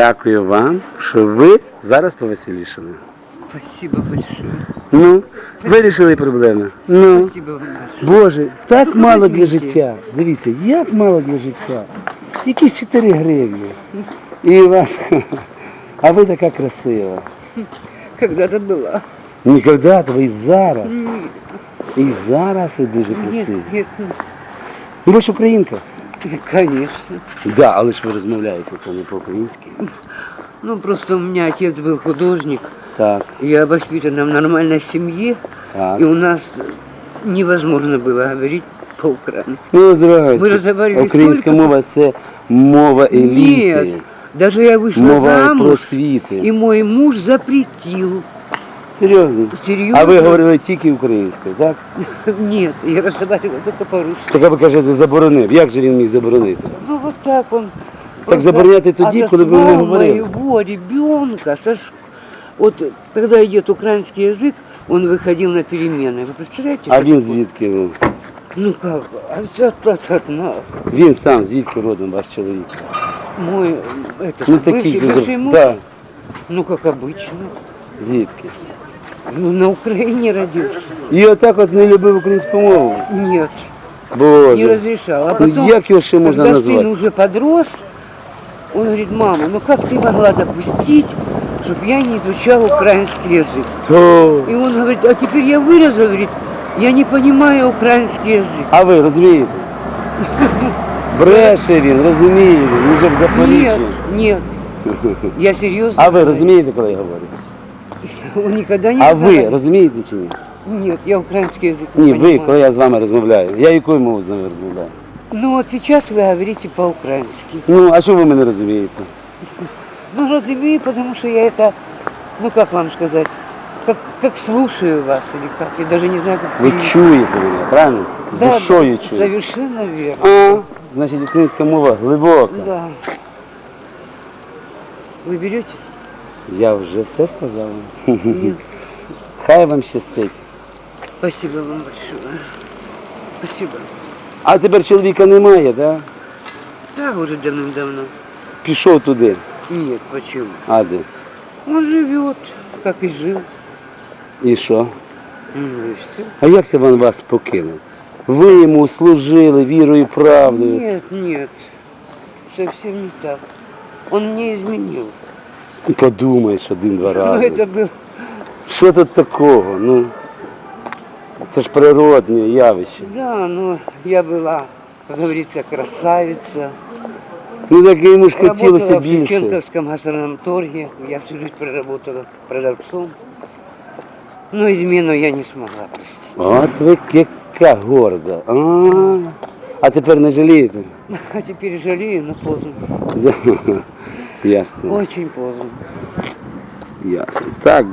Дякую вам, що ви зараз повеселішали. Спасибо большое. Ну, вирішили проблеми. Ну, Спасибо вам большое. Боже, так мало для життя. Дивіться, як мало для життя. Якісь 4 гривні. І вас. А ви така красива. Когда-то была. Ніколи, ви і зараз. Нет, І зараз ви дуже красиві. нет, нет. Ну, Ви ж українка. Конечно. Да, але ж ви розмовляєте то не по-українськи. Ну, просто у меня отец был художник. Так, Я воспитана в нормальной семье. так. И у нас невозможно было говорить по-украински. Ну, здравствуйте. Ми розговорювали Українська тільки- мова це мова еліти. Нет, даже я вышла Мова замуж, просвіти. и мой муж запретил. Серйозно. Серьезно? А ви говорили тільки українською, так? Нет, я разговаривала только по-русски. Так а ви кажете, заборонив. Як же він міг заборонити? Ну вот так он. Так просто забороняти тоді, коли ви не отослал говорили. моего ребенка. со ш- Вот когда идет украинский язык, он выходил на перемены. Вы представляете? А что він такое? звідки він? Ну как? А это, это, это, Він сам звідки родом, ваш чоловік? мой это, Ну бывший, такий, бывший муж, да, ну как обычно. звідки? Ну на Украине родился. І отак от не любив українську мову. Нет, не Боже. разрешал. А Ну потом, як його ще можна когда сын назвати? уже подрос, он говорит, мама, ну как ты могла допустить, чтобы я не изучал украинский язык? То. И он говорит, а теперь я вырос, говорит, я не понимаю украинский язык. А ви розумієте? Бреше він, розуміє він, він вже в Нет, Запоріжжі. нет, я серьезно. А ви говорю. розумієте, коли я говорю? Он никогда не А ви знает. розумієте чи ні? Нет, я украинский язык не Ні, ви, понимаю. коли я з вами розмовляю. Я якою мовою з вами розмовляю? Ну вот сейчас вы говорите по-украински. Ну, а що ви мене розумієте? Ну, разумею, потому что я это, ну как вам сказать, как, как слушаю вас или как, я даже не знаю, как Ви перевести. чуєте мене, правильно? Да, Душою да, чуєте. совершенно верно. А, значить, українська мова глибока. Да. Вы берете? Я вже все сказав. Хай вам щастить. Спасибо вам большое. Спасибо. А тепер чоловіка немає, так? Да, уже давным-давно. Пішов туди. Нет, почему? А де? Он живет, как и жил. І що? Ну и все. А як це він вас покинув? Ви йому служили вірою і правдою. Нет, нет, совсем не так. Он мне изменил. Подумаєш один-два Ну, рази. это был Що тут такого? Ну, це ж природне явище. Да, ну я была, как говорится, красавица. Ну так йому ж хотілося Работала в більше. Шевченковском гастрономном торге. Я всю жизнь проработала продавцом. Но измену я не смогла простить. От ви яка горда. А, а тепер не жалієте? А теперь жалею, но поздно. Да. Ясно, Очень поздно. ясно. Так,